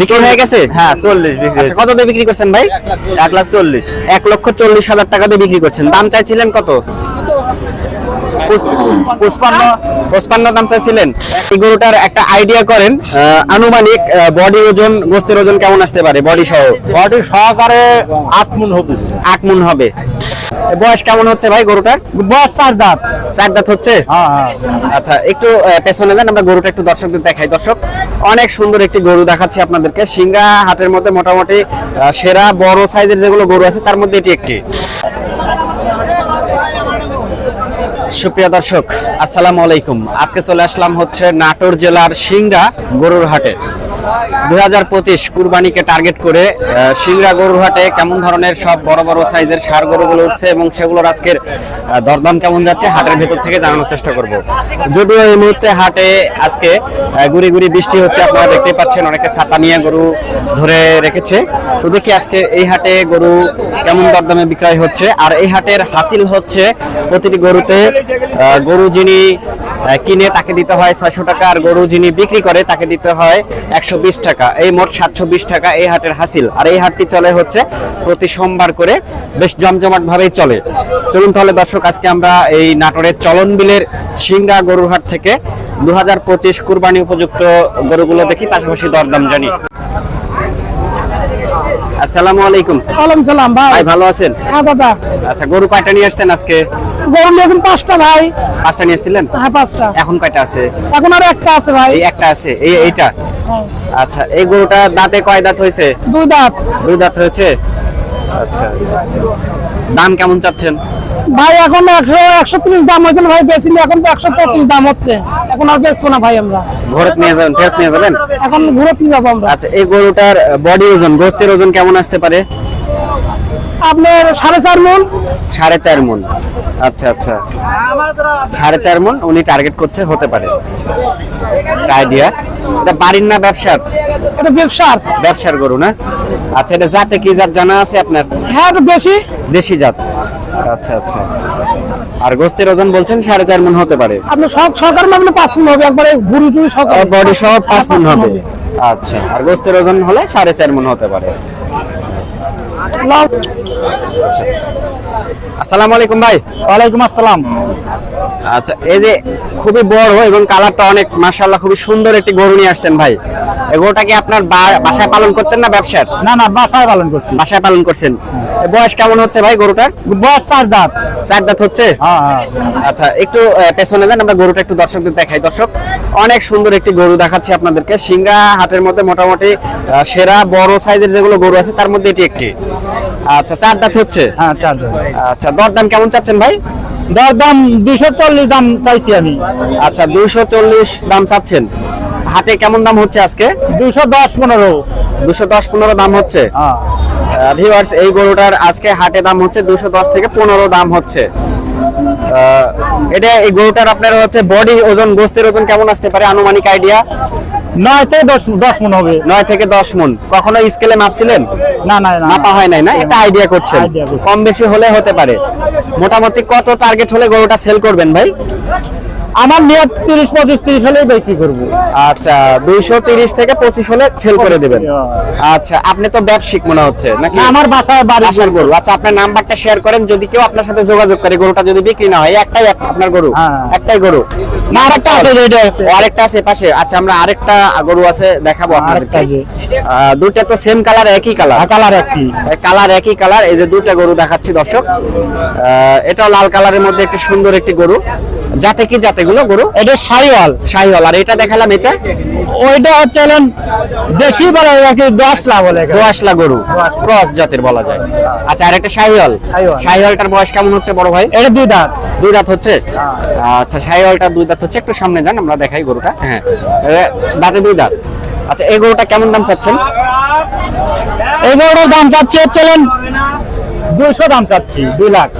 বিক্রি হয়ে গেছে? হ্যাঁ চল্লিশ বিক্রি আচ্ছা কত দিয়ে বিক্রি করছেন ভাই? এক লাখ চল্লিশ। এক লক্ষ চল্লিশ হাজার টাকা দিয়ে বিক্রি করছেন। দাম চাইছিলেন কত? পুষ্পান্ন পঁচপান্ন দাম চাইছিলেন। এই গরুটার একটা আইডিয়া করেন আনুমানিক বডি ওজন গোস্তের ওজন কেমন আসতে পারে? বডি সহ? বডি সহকারে আট মন হবে। আট মন হবে। বয়স কেমন হচ্ছে ভাই গরুটার? বয়স চার দাঁত। চার দাঁত হচ্ছে? হ্যাঁ হ্যাঁ। আচ্ছা একটু পেছনে যান আমরা গরুটা একটু দর্শকদের দেখাই। দর্শক অনেক সুন্দর একটি গরু দেখাচ্ছি আপনাদেরকে। সিংহা হাটের মধ্যে মোটামুটি সেরা বড় সাইজের যেগুলো গরু আছে, তার মধ্যে এটি একটি। সুপ্রিয় দর্শক, আসসালামু আলাইকুম। আজকে চলে আসলাম হচ্ছে নাটোর জেলার সিংড়া গরুর হাটে। দুই হাজার পঁচিশ কুরবানিকে টার্গেট করে সিংড়া গরুর হাটে কেমন ধরনের সব বড় বড় সাইজের সার গরুগুলো উঠছে এবং সেগুলোর আজকের দরদাম কেমন যাচ্ছে হাটের ভেতর থেকে জানানোর চেষ্টা করব। যদিও এই মুহূর্তে হাটে আজকে গুড়ি গুড়ি বৃষ্টি হচ্ছে, আপনারা দেখতেই পাচ্ছেন অনেকে ছাতা নিয়ে গরু ধরে রেখেছে। তো দেখি আজকে এই হাটে গরু কেমন দরদামে বিক্রয় হচ্ছে। আর এই হাটের হাসিল হচ্ছে প্রতিটি গরুতে গরু যিনি কিনে তাকে দিতে হয় ছয়শো টাকা আর গরু যিনি বিক্রি করে তাকে দিতে হয় একশো বিশ টাকা। এই মোট সাতশো বিশ টাকা এই হাটের হাসিল। আর এই হাটটি চলে হচ্ছে প্রতি সোমবার করে বেশ জমজমাট ভাবেই চলে। চলুন তাহলে দর্শক, আজকে আমরা এই নাটোরের চলন বিলের সিংড়া গরুর হাট থেকে দু হাজার পঁচিশ কুরবানি উপযুক্ত গরুগুলো দেখি, পাশাপাশি দরদাম জানি। আসসালামু আলাইকুম। ওয়ালাইকুম সালাম ভাই। ভাই ভালো আছেন? হ্যাঁ দাদা। আচ্ছা গরু কয়টা নিয়ে আসছেন আজকে? গরু নিয়েছেন পাঁচটা ভাই। পাঁচটা নিয়ে এসেছিলেন হ্যাঁ পাঁচটা। এখন কয়টা আছে? এখন আরও একটা আছে ভাই। এই একটা আছে এই এইটা? হ্যাঁ। আচ্ছা এই গরুটা দাঁতে কয় দাঁত হয়েছে? দুই দাঁত। দুই দাঁত হয়েছে? আচ্ছা। দাম কেমন চাচ্ছেন? ভাই এখন একশো একশো তিরিশ দাম হয়েছিল ভাই বেচিনি। এখন তো একশো পঁচিশ দাম হচ্ছে। এখন আর বেচবো না ভাই আমরা। নিয়ে যাবেন ফেরত নিয়ে যাবেন? এখন ঘুরতে যাব আমরা। আচ্ছা এই গরুটার বডি ওজন গোস্তের ওজন কেমন আসতে পারে? আপনার সাড়ে চার মন। সাড়ে চার মন। আচ্ছা আচ্ছা। সাড়ে চার মন উনি টার্গেট করছে হতে পারে। আইডিয়া এটা বাড়ির না ব্যবসার? এটা ব্যবসার। ব্যবসার গরু না? আচ্ছা এটা জাতে কি জাত জানা আছে আপনার? হ্যাঁ বেশি দেশি জাত। আচ্ছা আচ্ছা। আর গোস্তের ওজন বলছেন সাড়ে চার মন হতে পারে। আপনি সব সরকার মানে পাঁচ মন হবে একবারে ঘুরি টুরি সরকার বডি সহ পাঁচ মন হবে। আচ্ছা আর গোস্তের ওজন হলে সাড়ে চার মন হতে পারে। আসসালামু আলাইকুম ভাই। ওয়ালাইকুম আসসালাম। আচ্ছা এই যে খুবই বড় এবং কালারটা অনেক মাশাআল্লাহ খুবই সুন্দর একটি গরু নিয়ে আসছেন ভাই। এই কি আপনার বাসায় পালন করতেন না ব্যবসার? না না বাসায় পালন করছি। বাসায় পালন করছেন। বয়স কেমন হচ্ছে ভাই গরুটার? বয়স চার দাঁত। চার দাঁত হচ্ছে? হ্যাঁ হ্যাঁ। আচ্ছা একটু পেছনে যান আমরা গরুটা একটু দর্শকদের দেখাই। দর্শক অনেক সুন্দর একটি গরু দেখাচ্ছি আপনাদেরকে। সিংহা হাটের মধ্যে মোটামুটি সেরা বড় সাইজের যেগুলো গরু আছে তার মধ্যে এটি একটি। আচ্ছা চার দাঁত হচ্ছে? হ্যাঁ চার দাঁত। আচ্ছা দরদাম কেমন চাচ্ছেন ভাই? দর দাম দুইশো চল্লিশ দাম চাইছি আমি। আচ্ছা দুইশো চল্লিশ দাম চাচ্ছেন। হাটে কেমন দাম হচ্ছে আজকে? দুশো দশ পনেরো। দুশো দশ পনেরো দাম হচ্ছে? হ্যাঁ। ভিউয়ার্স এই গরুটার আজকে হাটে দাম হচ্ছে দুশো দশ থেকে পনেরো দাম হচ্ছে। এটা এই গরুটার আপনার হচ্ছে বডি ওজন গোস্তের ওজন কেমন আসতে পারে? আনুমানিক আইডিয়া নয় থেকে দশ দশ মন হবে। নয় থেকে দশ মন। কখনো স্কেলে মাপছিলেন? না না না। মাপা হয় নাই না? এটা আইডিয়া করছেন। কম বেশি হলে হতে পারে। মোটামুটি কত টার্গেট হলে গরুটা সেল করবেন ভাই? আমার নিয়ত তিরিশ পঁচিশ তিরিশ হলেই বিক্রি করব? আচ্ছা দুইশো তিরিশ থেকে পঁচিশ হলে সেল করে দেবেন। আচ্ছা আপনি তো ব্যবসায়িক মনে হচ্ছে নাকি? আমার বাসায় বাসার গরু। আচ্ছা আপনার নাম্বারটা শেয়ার করেন যদি কেউ আপনার সাথে যোগাযোগ করে গরুটা যদি বিক্রি না হয় একটাই আপনার গরু। হ্যাঁ। একটাই গরু। না আরেকটা আছে যে এটা আরেকটা আছে পাশে। আচ্ছা আমরা আরেকটা গরু আছে দেখাবো আরেকটা আপনাদেরকে। আছে। দুইটা তো সেম কালার একই কালার কালার একটি কালার একই কালার এই যে দুইটা গরু দেখাচ্ছি দর্শক। এটাও লাল কালারের মধ্যে একটি সুন্দর একটি গরু। যাতে কি জাতে গুলো গরু? এটা সাইওয়াল শাহিওয়াল আর এটা দেখালাম এটা? ওইটা হচ্ছে দেশি বলে আর কি দশলা বলে একে। দোয়াশলা গরু ক্রস জাতের বলা যায়। আচ্ছা আর একটা শাহিওয়াল। শাহিওয়ালটার বয়স কেমন হচ্ছে বড় ভাই? এটা দুই দাঁত। দুই দাঁত হচ্ছে? আচ্ছা শাহিওয়ালটা দুই দাঁত হচ্ছে একটু সামনে যান আমরা দেখাই গরুটা। হ্যাঁ দাঁতে দুই দাঁত। আচ্ছা এই গরুটা কেমন দাম চাচ্ছেন? এই গরুটার দাম চাচ্ছি হচ্ছে দুইশো দাম চাচ্ছি দুই লাখ।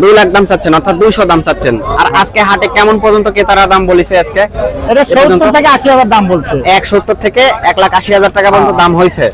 দুই লাখ দাম চাচ্ছেন অর্থাৎ দুইশো দাম চাচ্ছেন। আর আজকে হাটে কেমন পর্যন্ত ক্রেতারা দাম বলেছে আজকে? এটা পর্যন্ত? সত্তর থেকে আশি হাজার দাম বলছে। এক সত্তর থেকে এক লাখ আশি হাজার টাকা পর্যন্ত দাম হয়েছে।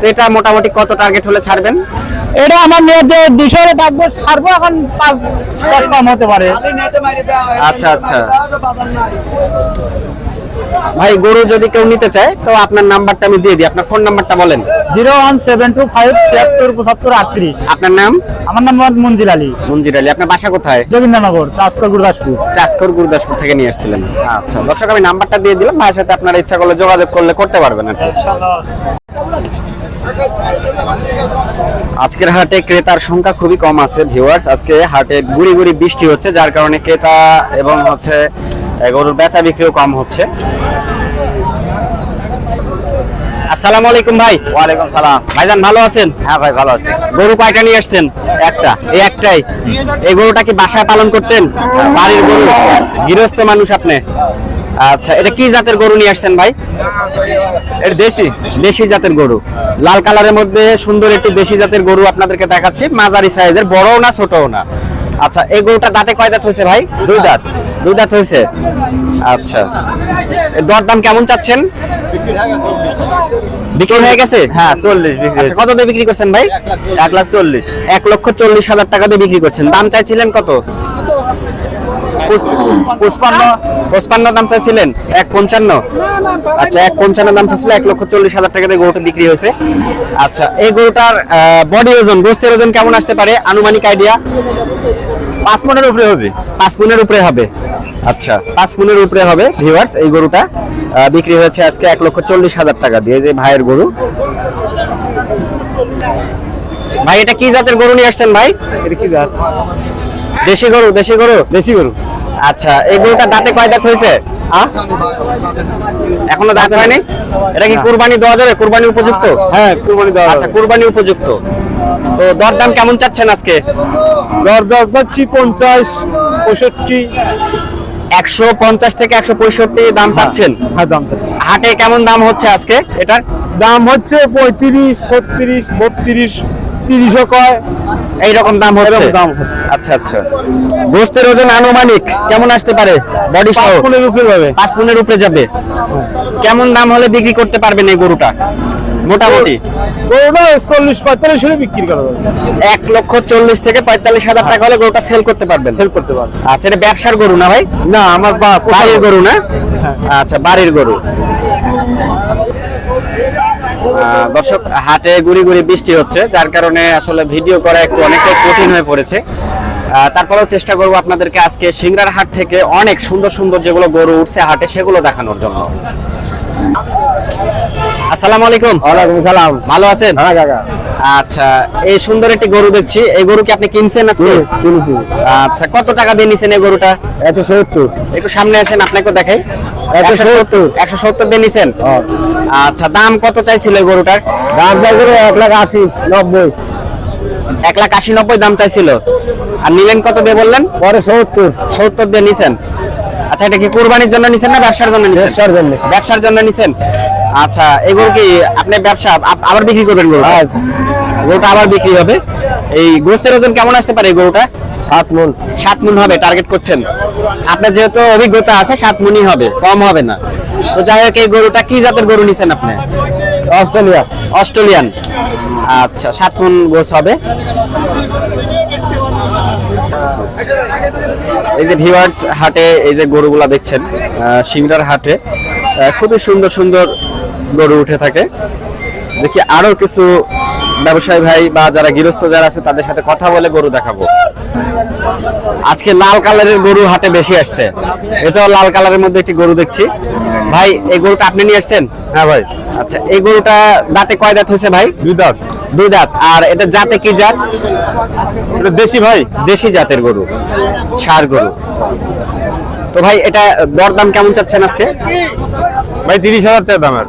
তো এটা মোটামুটি কত টার্গেট হলে ছাড়বেন? এটা আমার নিয়ে যে দুইশো ডাকবো ছাড়বো এখন পাঁচ দশ কম হতে পারে। আচ্ছা আচ্ছা। ভাই গরু যদি কেউ নিতে চায় তো আপনার নাম্বারটা আমি দিয়ে দিই। আপনার ফোন নাম্বারটা বলেন। Zero one seven two five ছিয়াত্তর পঁচাত্তর আটত্রিশ। আপনার নাম? আমার নাম মোহাম্মদ মঞ্জিল আলী। মঞ্জির আলী। আপনার বাসা কোথায়? যোগিন্দ্রনগর চাষকর গুরদাসপুর। চাষকর গুরদাসপুর থেকে নিয়ে এসেছিলেন আচ্ছা দর্শক আমি নাম্বারটা দিয়ে দিলাম। ভাইয়ের সাথে আপনার ইচ্ছা করলে যোগাযোগ করলে করতে পারবেন আর। আজকের হাটে ক্রেতার সংখ্যা খুবই কম আছে ভিউয়ার্স আজকে হাটে গুড়ি গুড়ি বৃষ্টি হচ্ছে যার কারণে ক্রেতা এবং হচ্ছে গরুর বেচা বিক্রিও কম হচ্ছে। আসসালামু আলাইকুম ভাই। ওয়ালাইকুম সালাম। ভাইজান ভালো আছেন? হ্যাঁ ভাই ভালো আছি। গরু কয়টা নিয়ে আসছেন? একটা। এই একটাই? এই গরুটা কি বাসায় পালন করতেন? বাড়ির গরু? গৃহস্থ মানুষ আপনি? আচ্ছা এটা কি জাতের গরু নিয়ে আসছেন ভাই? এটা দেশি। দেশি জাতের গরু। লাল কালারের মধ্যে সুন্দর একটি দেশি জাতের গরু আপনাদেরকে দেখাচ্ছি। মাঝারি সাইজের বড়ও না ছোটও না। আচ্ছা এই গরুটা দাঁতে কয় দাঁত হয়েছে ভাই? দুই দাঁত। দুই দাঁত হয়েছে? আচ্ছা। এর দরদাম কেমন চাচ্ছেন? বিক্রি হয়ে গেছে? হ্যাঁ চল্লিশ আচ্ছা কত দিয়ে বিক্রি করছেন ভাই? এক লাখ চল্লিশ। এক লক্ষ চল্লিশ হাজার টাকা দিয়ে বিক্রি করছেন। দাম চাইছিলেন কত? পুষ্পান্ন। পঁচপান্ন দাম চাইছিলেন? এক পঞ্চান্ন? আচ্ছা এক পঞ্চান্ন দাম চাইছিল এক লক্ষ চল্লিশ হাজার টাকা দিয়ে গরুটা বিক্রি হয়েছে। আচ্ছা এই গরুটার বডি ওজন গোস্তের ওজন কেমন আসতে পারে? আনুমানিক আইডিয়া পাঁচ মনের উপরে হবে। পাঁচ মনের উপরে হবে। আচ্ছা। পাঁচ মনের উপরে হবে ভিউয়ার্স এই গরুটা। বিক্রি হয়েছে আজকে এক লক্ষ চল্লিশ হাজার টাকা দিয়ে যে ভাইয়ের গরু। ভাই এটা কি জাতের গরু নিয়ে আসছেন ভাই? এটা কি জাত? দেশি গরু দেশি গরু? দেশি গরু। আচ্ছা এই গরুটা দাঁতে কয় দাঁত হয়েছে? এখনও দাঁত হয়নি? এটা কি কুরবানি দেওয়া যাবে? কুরবানি উপযুক্ত? হ্যাঁ কুরবানি দেওয়া আচ্ছা কুরবানি উপযুক্ত। তো দরদাম কেমন চাচ্ছেন আজকে? দর দশ যাচ্ছি পঞ্চাশ পঁয়ষট্টি। একশো পঞ্চাশ থেকে একশো পঁয়ষট্টি দাম চাচ্ছেন? হ্যাঁ দাম যাচ্ছে হাটে কেমন দাম হচ্ছে আজকে এটার? দাম হচ্ছে পঁয়ত্রিশ ছত্রিশ বত্রিশ। তিরিশও কয়। এইরকম দাম হচ্ছে? দাম হচ্ছে। আচ্ছা আচ্ছা। গোস্তের ওজন আনুমানিক কেমন আসতে পারে? বডি সহ? পনেরো উপরে যাবে। পাঁচ পুনের উপরে যাবে। কেমন দাম হলে বিক্রি করতে পারবেন এই গরুটা? মোটামুটি? গরুটা চল্লিশ পঁয়তাল্লিশ হলে বিক্রি করা যাবে। এক লক্ষ চল্লিশ থেকে পঁয়তাল্লিশ হাজার টাকা হলে গরুটা সেল করতে পারবেন? সেল করতে পারবে আচ্ছা এটা ব্যবসার গরু না ভাই? না আমার বাড়ির গরু না? আচ্ছা বাড়ির গরু। দর্শক হাটে গুড়ি গুড়ি বৃষ্টি হচ্ছে যার কারণে আসলে ভিডিও করা একটু অনেকটাই কঠিন হয়ে পড়েছে। তারপরেও চেষ্টা করব আপনাদেরকে আজকে সিংড়ার হাট থেকে অনেক সুন্দর সুন্দর যেগুলো গরু উঠছে হাটে সেগুলো দেখানোর জন্য। আসসালামু আলাইকুম। ওয়ালাইকুম সালাম। ভালো আছেন? হ্যাঁ কাকা। আচ্ছা এই সুন্দর একটি গরু দেখছি। এই গরু কি আপনি কিনছেন আজকে? কিনেছি। আচ্ছা কত টাকা দিয়ে নিছেন এই গরুটা? এত সত্তর। একটু সামনে আসেন আপনাকে দেখাই। একশো সত্তর। একশো সত্তর দিয়ে নিছেন? আচ্ছা দাম কত চাইছিল এই গরুটার? দাম চাইছিল এক লাখ আশি নব্বই। এক লাখ আশি নব্বই দাম চাইছিল। আর নিলেন কত দিয়ে বললেন? পরে সত্তর। সত্তর দিয়ে নিছেন। আচ্ছা এটা কি কুরবানির জন্য নিছেন না ব্যবসার জন্য নিছেন? ব্যবসার জন্য। ব্যবসার জন্য নিছেন। আচ্ছা এই গরু কি আপনি ব্যবসা আবার বিক্রি করবেন গরু হ্যাঁ। গরুটা আবার বিক্রি হবে। এই গোস্তের ওজন কেমন আসতে পারে গরুটা? সাত মন। সাত মন হবে টার্গেট করছেন। আপনার যেহেতু অভিজ্ঞতা আছে সাত মনই হবে কম হবে না। তো যাই হোক এই গরুটা কি জাতের গরু নিছেন আপনি? অস্ট্রেলিয়া। অস্ট্রেলিয়ান। আচ্ছা সাত মন গোস হবে। এই যে ভিউয়ার্স হাটে এই যে গরুগুলা দেখছেন সিংড়ার হাটে খুবই সুন্দর সুন্দর গরু উঠে থাকে। দেখি আরও কিছু ব্যবসায়ী ভাই বা যারা গৃহস্থ যারা আছে তাদের সাথে কথা বলে গরু দেখাবো। আজকে লাল কালারের গরু হাটে বেশি আসছে। এটাও লাল কালারের মধ্যে একটি গরু দেখছি। ভাই এই গরুটা আপনি নিয়ে আসছেন? হ্যাঁ ভাই। আচ্ছা এই গরুটা দাঁতে কয় দাঁত হয়েছে ভাই? দুই দাঁত। দুই দাঁত। আর এটা জাতে কি জাত? এটা দেশি ভাই। দেশি জাতের গরু সার গরু। তো ভাই এটা দরদাম কেমন চাচ্ছেন আজকে? ভাই তিরিশ হাজার টাকা দামের।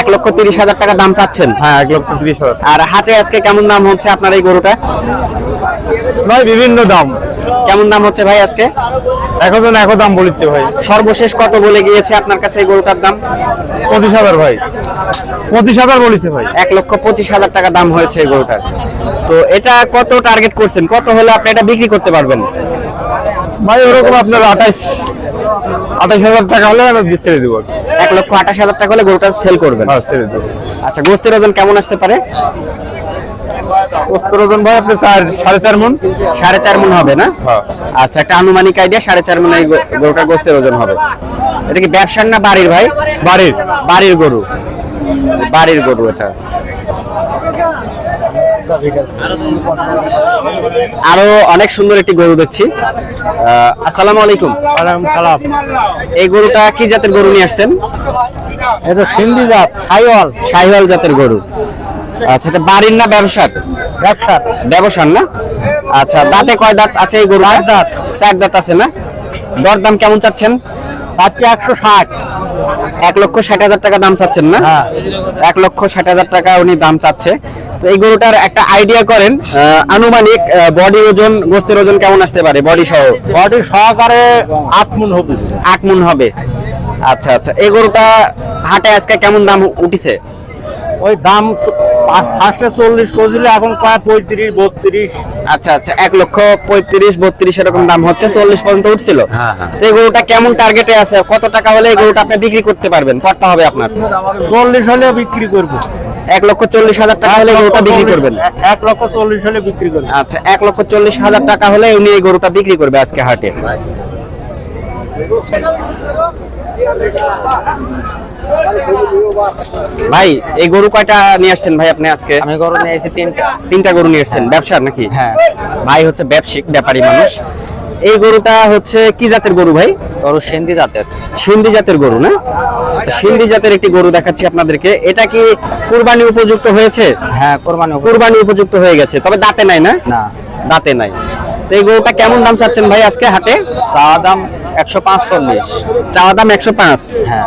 এক লক্ষ তিরিশ হাজার টাকা দাম চাচ্ছেন? হ্যাঁ এক লক্ষ তিরিশ হাজার। আর হাটে আজকে কেমন দাম হচ্ছে আপনার এই গরুটা? ভাই বিভিন্ন দাম। কেমন দাম হচ্ছে ভাই আজকে? এখন এক দাম বলিচ্ছে ভাই। সর্বশেষ কত বলে গিয়েছে আপনার কাছে এই গরুটার দাম? পঁচিশ হাজার ভাই। পঁচিশ হাজার বলিছে ভাই। এক লক্ষ পঁচিশ হাজার টাকা দাম হয়েছে এই গরুটার। তো এটা কত টার্গেট করছেন? কত হলে আপনি এটা বিক্রি করতে পারবেন? ভাই ওরকম আপনার আঠাইশ আঠাইশ হাজার টাকা হলে আমি ছেড়ে দেবো। এক লক্ষ আঠাশ হাজার টাকা হলে গরুটা সেল করবেন। হ্যাঁ ছেড়ে দেবো। আচ্ছা গোস্তের ওজন কেমন আসতে পারে? পোস্তর ওজন ভাই আপনি চার সাড়ে চার মন সাড়ে চার মন হবে না? হ্যাঁ। আচ্ছা একটা আনুমানিক আইডিয়া সাড়ে চার মন এই গো- গোস্তের ওজন হবে। এটা কি ব্যবসার না বাড়ির ভাই? বাড়ির। বাড়ির গরু। বাড়ির গরু এটা। আরও অনেক সুন্দর একটি গরু দেখছি। আসসালামু আলাইকুম। এই গরুটা কি জাতের গরু নিয়ে আসছেন? এটা সিন্ধি জাত সাইওয়াল। শাহিওয়াল জাতের গরু। আচ্ছা এটা বাড়ির না ব্যবসার? ব্যবসা ব্যবসার না? আচ্ছা দাঁতে কয় দাঁত আছে এই গরু দাঁত। চার দাঁত আছে না? দরদাম কেমন চাচ্ছেন? পাচ্ছি একশো ষাট। এক লক্ষ ষাট হাজার টাকা দাম চাচ্ছেন না? হ্যাঁ। এক লক্ষ ষাট হাজার টাকা উনি দাম চাচ্ছে। তো এই গরুটার একটা আইডিয়া করেন আনুমানিক বডি ওজন গোস্তের ওজন কেমন আসতে পারে বডি সহ? বডি সহকারে আট মন হবে। আট মন হবে। আচ্ছা আচ্ছা। এই গরুটা হাটে আজকে কেমন দাম উঠিছে? ওই দাম ফার্স্টে চল্লিশ করছিল এখন প্রায় পঁয়ত্রিশ বত্রিশ। আচ্ছা আচ্ছা। এক লক্ষ পঁয়ত্রিশ বত্রিশ এরকম দাম হচ্ছে চল্লিশ পর্যন্ত উঠছিল। হ্যাঁ, হ্যাঁ। তো এই গরুটা কেমন টার্গেটে আছে? কত টাকা হলে এই গরুটা আপনি বিক্রি করতে পারবেন? পড়তে হবে আপনার। চল্লিশ হলে বিক্রি করব। এক লক্ষ চল্লিশ হাজার টাকা হলে গরুটা বিক্রি করবেন। এক লক্ষ চল্লিশ হলে বিক্রি করব আচ্ছা এক লক্ষ চল্লিশ হাজার টাকা হলে উনি এই গরুটা বিক্রি করবে আজকে হাটে। ভাই এই গরু কয়টা নিয়ে আসছেন ভাই আপনি আজকে? আমি গরু নিয়ে এসেছি তিনটা। তিনটা গরু নিয়ে এসছেন ব্যবসার নাকি? হ্যাঁ। ভাই হচ্ছে ব্যবসায়িক ব্যাপারী মানুষ। এই গরুটা হচ্ছে কি জাতের গরু ভাই? গরু সেন্দি জাতের। সিন্ধি জাতের গরু না? আচ্ছা সিন্ধি জাতের একটি গরু দেখাচ্ছি আপনাদেরকে। এটা কি কুরবানি উপযুক্ত হয়েছে? হ্যাঁ কোরবানি। কুরবানি উপযুক্ত হয়ে গেছে। তবে দাঁতে নাই না? না। দাঁতে নাই। তো এই গরুটা কেমন দাম চাচ্ছেন ভাই আজকে হাটে? চাওয়া দাম একশো পাঁচ চল্লিশ চাওয়া দাম একশো পাঁচ? হ্যাঁ।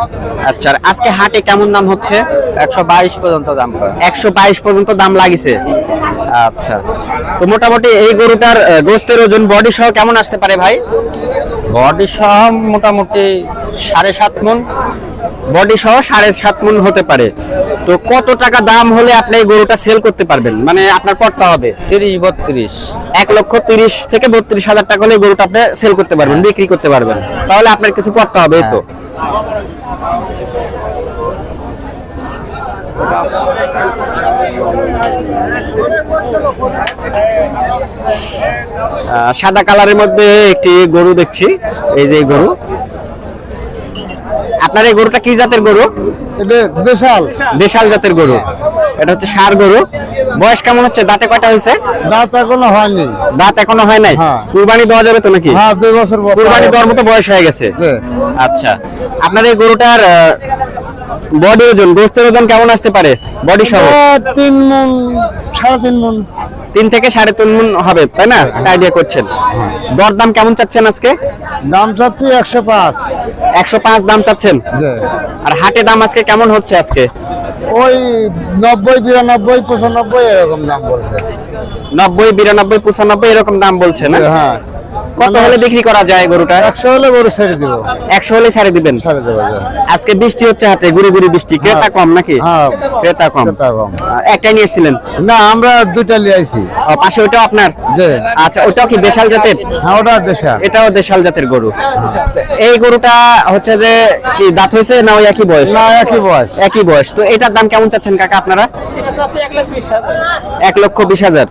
আচ্ছা আজকে হাটে কেমন দাম হচ্ছে? একশো বাইশ পর্যন্ত দাম। একশো বাইশ পর্যন্ত দাম লাগিছে। আচ্ছা। তো মোটামুটি এই গরুটার গোস্তের ওজন বডি সহ কেমন আসতে পারে ভাই? বডি সহ মোটামুটি সাড়ে সাত মন। বডি সহ সাড়ে সাত মন হতে পারে। তো কত টাকা দাম হলে আপনি এই গরুটা সেল করতে পারবেন? মানে আপনার পড়তে হবে। তিরিশ বত্রিশ। এক লক্ষ তিরিশ থেকে বত্রিশ হাজার টাকা হলে গরুটা আপনি সেল করতে পারবেন বিক্রি করতে পারবেন। তাহলে আপনার কিছু পড়তে হবে তো। সাদা কালারের মধ্যে একটি গরু দেখছি। এই যে গরু। আপনার এই গরুটা কি জাতের গরু? দেশাল। জাতের গরু। এটা হচ্ছে সার গরু। বয়স কেমন হচ্ছে? দাঁতে কয়টা হয়েছে? দাঁত এখনও হয়নি। দাঁত এখনও হয় নাই? হ্যাঁ। কুরবানি দেওয়া যাবে তো নাকি? হ্যাঁ দুই বছর কুরবানি দেওয়ার মতো বয়স হয়ে গেছে। আচ্ছা। আপনার এই গরুটার বডি ওজন গোস্তের ওজন কেমন আসতে পারে? বডি সহ? তিন মন সাড়ে তিন মন তিন থেকে সাড়ে তিন মন হবে তাই না? আইডিয়া করছেন। দর দাম কেমন চাচ্ছেন আজকে? দাম চাচ্ছি একশো পাঁচ। একশো পাঁচ দাম চাচ্ছেন? আর হাটে দাম আজকে কেমন হচ্ছে আজকে? ওই নব্বই বিরানব্বই পঁচানব্বই এরকম দাম বলছে। নব্বই বিরানব্বই পঁচানব্বই এরকম দাম বলছে না? হ্যাঁ। কত হলে বিক্রি করা যায় গরুটা? একশো হলে গরু ছেড়ে দিব। একশো হলে ছাড়ে দিবেন? ছেড়ে দেবো। আজকে বৃষ্টি হচ্ছে হাতে গুড়ি গুড়ি বৃষ্টি। ক্রেতা কম নাকি? হ্যাঁ ক্রেতা কম। ক্রেতা কম। আহ, একটাই নিয়ে এসেছিলেন? না আমরা দুইটা নিয়ে আইছি। পাশে ওটাও আপনার? জি। আচ্ছা ওটাও কি দেশাল জাতের? হ্যাঁ ওটা দেশা এটাও দেশাল জাতের গরু। এই গরুটা হচ্ছে যে কি দাঁত হয়েছে না ওই একই বয়স? না একই বয়স। একই বয়স। তো এটার দাম কেমন চাচ্ছেন কাকা আপনারা? এক লক্ষ বিশ হাজার।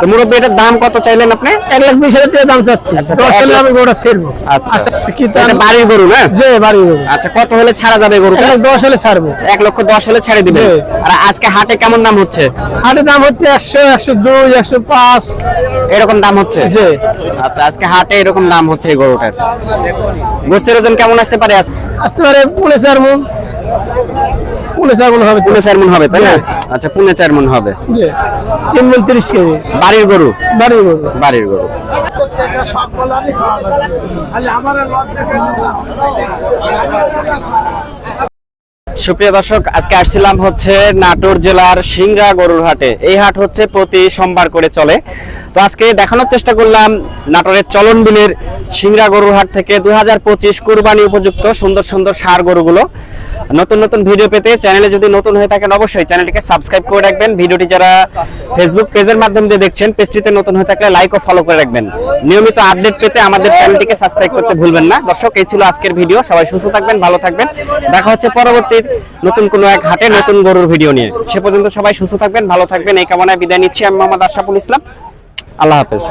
তো মুরব্বী এটার দাম কত চাইলেন আপনি? এক লাখ বিশ হাজার টাকা দাম চাচ্ছি। আচ্ছা, দশ হলে আমি গরুটা ছেড়বো। আচ্ছা। এটা বাড়ির গরু না? যে বাড়ি গরু। আচ্ছা কত হলে ছাড়া যাবে গরুটা? দশ হলে ছাড়বো। এক লক্ষ দশ হলে ছেড়ে দিবেন। জি। আর আজকে হাটে কেমন দাম হচ্ছে? হাটের দাম হচ্ছে একশো একশো দুই একশো পাঁচ। এরকম দাম হচ্ছে? জি। আচ্ছা আজকে হাটে এরকম দাম হচ্ছে এই গরুটার। গোস্তের ওজন কেমন আসতে পারে আসতে পারে চার মন পুনে চার মন হবে। পুনে চার মন হবে তাই না? আচ্ছা পুনে চার মন হবে। তিন মন তিরিশ কেজি। বাড়ির গরু? বাড়ি গরু। বাড়ির গরু। সুপ্রিয় দর্শক আজকে আসছিলাম হচ্ছে নাটোর জেলার সিংড়া গরুর হাটে। এই হাট হচ্ছে প্রতি সোমবার করে চলে। তো আজকে দেখানোর চেষ্টা করলাম নাটোরের চলন বিলের সিংড়া গরুর হাট থেকে দুই হাজার পঁচিশ কুরবানি উপযুক্ত সুন্দর সুন্দর সার গরুগুলো। নতুন নতুন ভিডিও পেতে চ্যানেলে যদি নতুন হয়ে থাকেন অবশ্যই চ্যানেলটিকে সাবস্ক্রাইব করে রাখবেন। ভিডিওটি যারা ফেসবুক পেজের মাধ্যমে দিয়ে দেখছেন পেজটিতে নতুন হয়ে থাকলে লাইক ও ফলো করে রাখবেন। নিয়মিত আপডেট পেতে আমাদের চ্যানেলটিকে সাবস্ক্রাইব করতে ভুলবেন না। দর্শক, এই ছিল আজকের ভিডিও। সবাই সুস্থ থাকবেন, ভালো থাকবেন। দেখা হচ্ছে পরবর্তী নতুন কোনো এক হাটে নতুন গরুর ভিডিও নিয়ে। সে পর্যন্ত সবাই সুস্থ থাকবেন, ভালো থাকবেন। এই কামনায় বিদায় নিচ্ছি আমি মোহাম্মদ আশরাফুল ইসলাম। আল্লাহ হাফেজ।